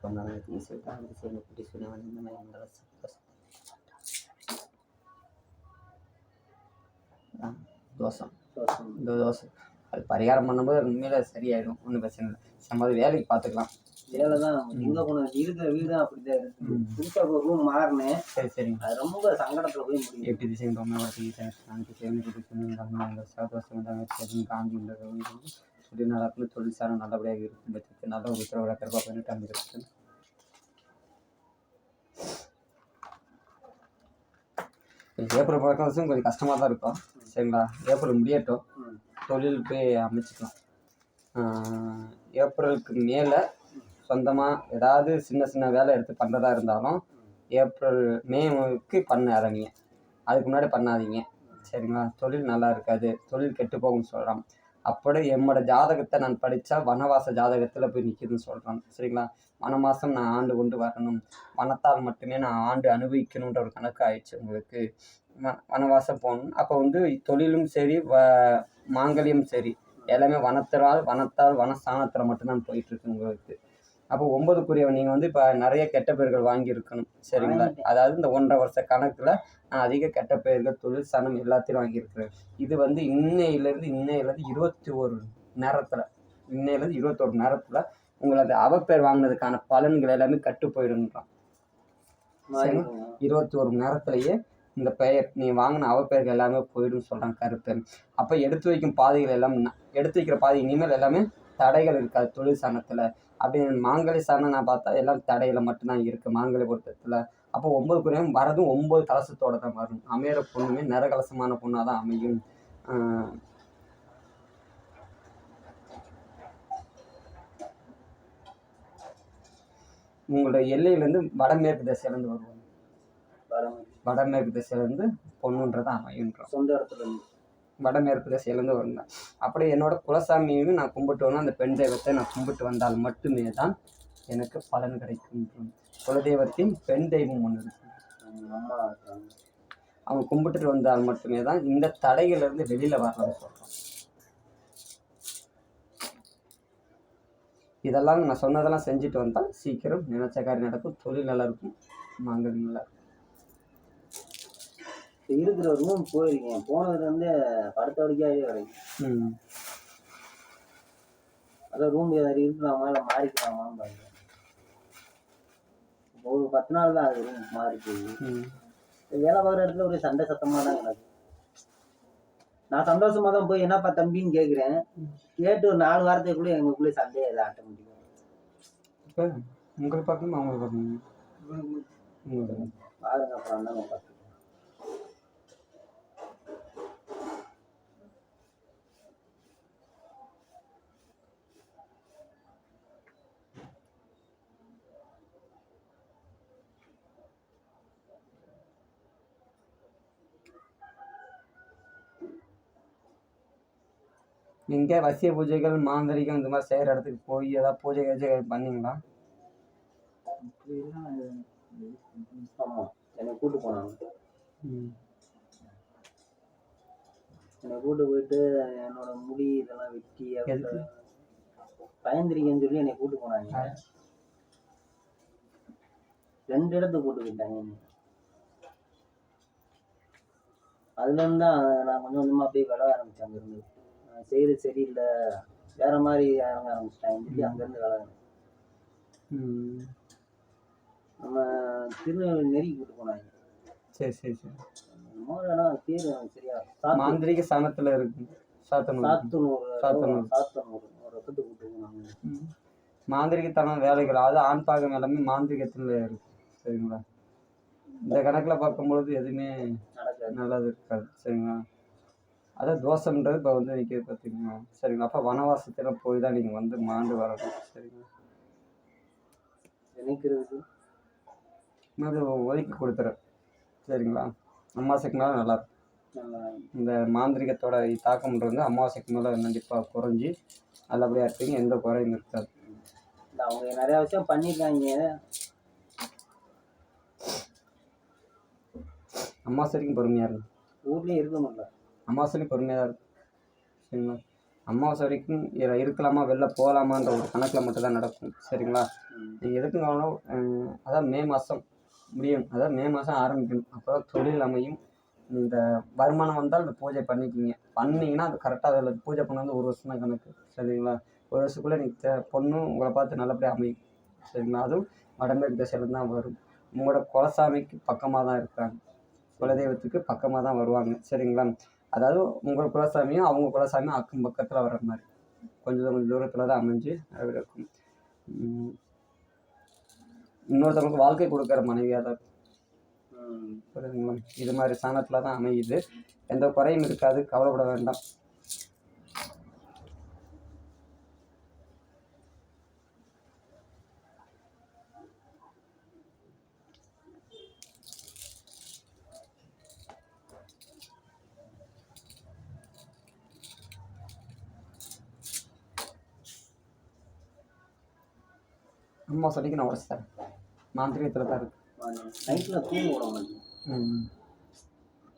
பொன்னான ஈஸ்வரி தாழ்ந்து சேர்ந்து குட்டி சுனவன் இந்த மாதிரி மண்டல சந்தோஷம் தோசம் இந்த தோசை அது பரிகாரம் பண்ணும்போது உண்மையில சரியாயிடும் ஒன்றும் பிரச்சனை இல்லை நம்ம வேலைக்கு பார்த்துக்கலாம் வேலை தான் எங்க போன இருக்கிற வீடு தான் அப்படிதான் இருக்கு ம். ஒரு ரூம் மாறினேன் சரி சரிங்க அது ரொம்ப சங்கடத்தில் போய் முடியும் எப்படி திசையும் ரொம்ப சாந்தி சேர்ந்து சேர்ந்து சேர்ந்து சகதோஷம் சேவன் காந்தி இந்த சொல்லி நடக்கும் தொழில் சாரம் நல்லபடியாக இருக்கும் பட்சத்தில் நல்ல ஒரு உத்தரவாக கருப்பா பண்ணிட்டு அங்கே ஏப்ரல் பழக்கம் வருஷம் கொஞ்சம் கஷ்டமாக தான் இருக்கும். சரிங்களா? ஏப்ரல் முடியட்டும். தொழில் போய் அமைச்சிக்கலாம். ஏப்ரலுக்கு மேலே சொந்தமாக ஏதாவது சின்ன சின்ன வேலை எடுத்து பண்ணுறதா இருந்தாலும் ஏப்ரல் மேவுக்கு பண்ண ஆரம்பிங்க அதுக்கு முன்னாடி பண்ணாதீங்க. சரிங்களா? தொழில் நல்லா இருக்காது. தொழில் கெட்டு போகும்னு சொல்கிறான் அப்படி என்னோட ஜாதகத்தை நான் படித்தா வனவாச ஜாதகத்தில் போய் நிற்கிதுன்னு சொல்கிறேன் சரிங்களா? வனவாசம் நான் ஆண்டு கொண்டு வரணும். வனத்தால் மட்டுமே நான் ஆண்டு அனுபவிக்கணுன்ற ஒரு கணக்கு ஆயிடுச்சு உங்களுக்கு. வ- வனவாசம் போகணும். அப்போ வந்து தொழிலும் சரி வ மாங்கல்யம் சரி. எல்லாமே வனத்தினால் வனத்தால் வனஸ்தானத்தில் மட்டும்தான் போயிட்டுருக்கு உங்களுக்கு. அப்போ ஒன்பதுக்குரியவன் நீங்கள் வந்து இப்போ நிறைய கெட்ட பெயர்கள் வாங்கியிருக்கணும் சரிங்களா? அதாவது இந்த ஒன்றரை வருஷ கணக்கில் நான் அதிக கெட்ட பெயர்கள் தொழில் சனம் எல்லாத்தையும் வாங்கியிருக்கிறேன். இது வந்து இன்னையிலேருந்து இன்னையிலேருந்து இருபத்தி ஒரு நேரத்தில் இன்னையிலேருந்து இருபத்தொரு நேரத்தில் உங்களது அவப்பேர் வாங்கினதுக்கான பலன்கள் எல்லாமே கட்டு போயிடுன்றான். இருபத்தி ஒரு நேரத்திலேயே இந்த பெயர் நீ வாங்கின அவப்பெயர்கள் எல்லாமே போயிடும் சொல்கிறான் கருப்பெண் அப்போ எடுத்து வைக்கும் பாதைகள் எல்லாம் எடுத்து வைக்கிற பாதை இனிமேல் எல்லாமே தடைகள் இருக்காது தொழில் சாணத்தில்? அப்படி மாங்கலி சாணம் நான் பார்த்தா எல்லாம் தடையில் மட்டும்தான் இருக்குது மாங்கலி பொருத்தத்தில். அப்போ ஒன்பது குறையும் வரதும் ஒன்பது கலசத்தோட தான் வரும் அமையிற பொண்ணுமே நிறகலசமான பொண்ணாக தான் அமையும் உங்களோட எல்லையிலேருந்து வடமேற்கு திசையிலேருந்து வருவாங்க. வடமேற்கு. திசையிலேருந்து பொண்ணுன்றது அமையுன்றோம். சொந்த இடத்துல. வடமேற்கு திசையிலேருந்து வருங்க அப்படியே என்னோட குலசாமியையும் நான் கும்பிட்டு வரணும் அந்த பெண் தெய்வத்தை நான் கும்பிட்டு வந்தால் மட்டுமே தான் எனக்கு பலன் கிடைக்கும். குலதெய்வத்தின் பெண் தெய்வம் ஒன்று இருக்கு. அவங்க கும்பிட்டுட்டு வந்தால் மட்டுமே தான் இந்த தடையிலிருந்து வெளியில் வரலாம்னு சொல்கிறோம் இதெல்லாம் நான் சொன்னதெல்லாம் செஞ்சுட்டு வந்தால் சீக்கிரம் நினைச்ச காரியம் நடக்கும். தொழில் நல்லா இருக்கும். மாங்கல் நல்லா இருக்கும். இருக்கிற ரூம் போயிருக்கேன் போனதுல இருந்து படுத்த வரைக்காவே கிடைக்கும் ம். அதான் ரூம் ஏதாவது இருக்கலாமா இல்லை மாறிக்கலாமான்னு பாருங்க. ஒரு பத்து நாள் தான் அது ரூம் மாறி போய் ம் வேலை பார்க்குற இடத்துல ஒரு சண்டை சத்தமாக தான் கிடக்கு. நான் சந்தோஷமா தான் போய் என்னப்பா தம்பின்னு கேட்குறேன் கேட்டு ஒரு நாலு வாரத்துக்குள்ளே எங்களுக்குள்ளே சண்டையை அதை ஆட்டோமேட்டிக்காக இப்போ உங்களுக்கு பார்க்கணுமா அவங்களுக்கு பார்க்கணுமா பாருங்க அப்புறம் தான் நீங்கள் வசிய பூஜைகள் மாந்திரிகம் இந்த மாதிரி செய்கிற இடத்துக்கு போய் ஏதாவது பூஜை கீஜை பண்ணீங்களா? என்னை கூட்டு போனாங்க. என்னை கூட்டு போயிட்டு என்னோட முடி இதெல்லாம் வெட்டி? பயந்திரிக்கன்னு சொல்லி என்னை கூட்டு போனாங்க. ரெண்டு இடத்துக்கு கூட்டு போயிட்டாங்க என்னை. அதுல இருந்து தான் நான் கொஞ்சம் கொஞ்சமா அப்படியே விளைய ஆரம்பிச்சேன் அங்கிருந்து. நான் செய்யறது சரியில்லை வேற மாதிரி இறங்க ஆரம்பிச்சிட்டாங்க. சொல்லி அங்கிருந்து ம். நம்ம திருநெல்வேலி நெருக்கி கூட்டு போனாங்க. சரி சரி சரி. இடம் பேர் சரியா மாந்திரிக சமத்தில் இருக்கு. சாத்தனூர். சாத்தனூர் சாத்தனூர். ஒரு இடத்துக்கு கூட்டு போனாங்க. மாந்திரிகத்தனம் வேலைகள் அது ஆண் பாகம் எல்லாமே மாந்திரிகத்தில் இருக்கு. சரிங்களா? இந்த கணக்கில் பார்க்கும்பொழுது எதுவுமே நல்லது இருக்காது. சரிங்களா? அதான் தோஷம்ன்றது இப்போ வந்து நிற்கிது பார்த்தீங்களா சரிங்களா? அப்போ வனவாசத்தில் போய் தான் நீங்கள் வந்து மாண்டு வரணும் சரிங்களா? நினைக்கிறதுக்கு அது ஒதுக்கி கொடுத்துறேன் சரிங்களா? அமாவாசைக்கு மேலே நல்லாயிருக்கும் நல்லா இந்த மாந்திரிகத்தோட தாக்கம்ன்றது வந்து அமாவாசைக்கு மேலே கண்டிப்பாக குறைஞ்சி நல்லபடியாக இருப்பீங்க எந்த குறையும் இருக்காது. அவங்க நிறைய விஷயம் பண்ணிருக்காங்க. அமாவாசை வரைக்கும் பொறுமையாக இருக்கும் ஊர்லயே இருக்க முடியல. அமாவாசைக்கு பொறுமையாக தான் இருக்கும் சரிங்களா? அமாவாசை வரைக்கும் இருக்கலாமா வெளில போகலாமான்ற ஒரு கணக்கில் மட்டும் தான் நடக்கும். சரிங்களா? நீங்கள் எதுக்கு கவனம் அதான் மே மாதம் முடியும். அதான் மே மாதம் ஆரம்பிக்கணும். அப்போ தான் தொழில் அமையும். இந்த வருமானம் வந்தால் இந்த பூஜை பண்ணிக்கிங்க. பண்ணீங்கன்னா அது கரெக்டாக அதில் பூஜை பண்ண வந்து ஒரு வருஷம் தான் கணக்கு. சரிங்களா? ஒரு வருஷத்துக்குள்ளே நீங்கள் பொண்ணும் உங்களை பார்த்து நல்லபடியாக அமையும். சரிங்களா? அதுவும் வடமேற்கு திசையில தான் வரும். உங்களோட குலசாமிக்கு பக்கமாக தான் இருக்கிறாங்க குலதெய்வத்துக்கு பக்கமாக தான் வருவாங்க. சரிங்களா? அதாவது உங்கள் குலசாமியும் அவங்க குலசாமியும் அக்கம் பக்கத்தில் வர்ற மாதிரி. கொஞ்சம் கொஞ்சம் தூரத்தில் தான் அமைஞ்சு இருக்கும் இன்னொருத்தவங்களுக்கு வாழ்க்கை கொடுக்குற மனைவியாக தான். புரியுதுங்களா? இது மாதிரி ஸ்தானத்தில் தான் அமையுது. எந்த குறையும் இருக்காது. கவலைப்பட வேண்டாம். அம்மா சொல்லிக்கு நான் உடச்சு தரேன் மாந்திரிகத்தில் தான் இருக்கு நைட்ல தூங்க விட மாட்டேன்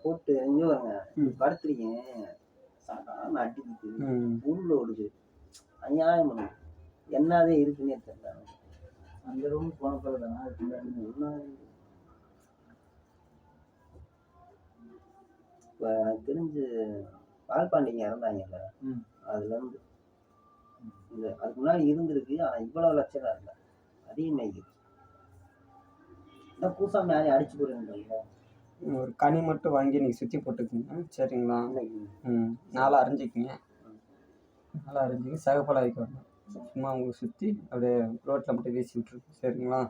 போட்டு எங்க வருங்க. படுத்துருக்கேன். சாதாரண அடிக்குது. உள்ள ஓடுது. அநியாயம் பண்ணுது. என்னதே இருக்குன்னே தெரியல. அந்த ரூம் போன பிறகு இப்ப எனக்கு தெரிஞ்சு பால்பாண்டிங்க இறந்தாங்கல்ல? ம். அதுல இருந்து. இந்த அதுக்கு முன்னாடி இருந்திருக்கு ஆனா இவ்வளவு லட்சம் இல்லை. அதிகமாகிது என்ன பூசாமி யாரையும் அடிச்சு போடுறீங்க ஒரு கனி மட்டும் வாங்கி நீங்கள் சுற்றி போட்டுக்குங்க. சரிங்களா? ம் நாளை அரிஞ்சிக்கிங்க. நாளை அரிஞ்சிங்க சகப்பலாக வைக்க சும்மா உங்களுக்கு சுற்றி அப்படியே ரோட்டில் மட்டும் வீசி விட்ருக்கு சரிங்களா?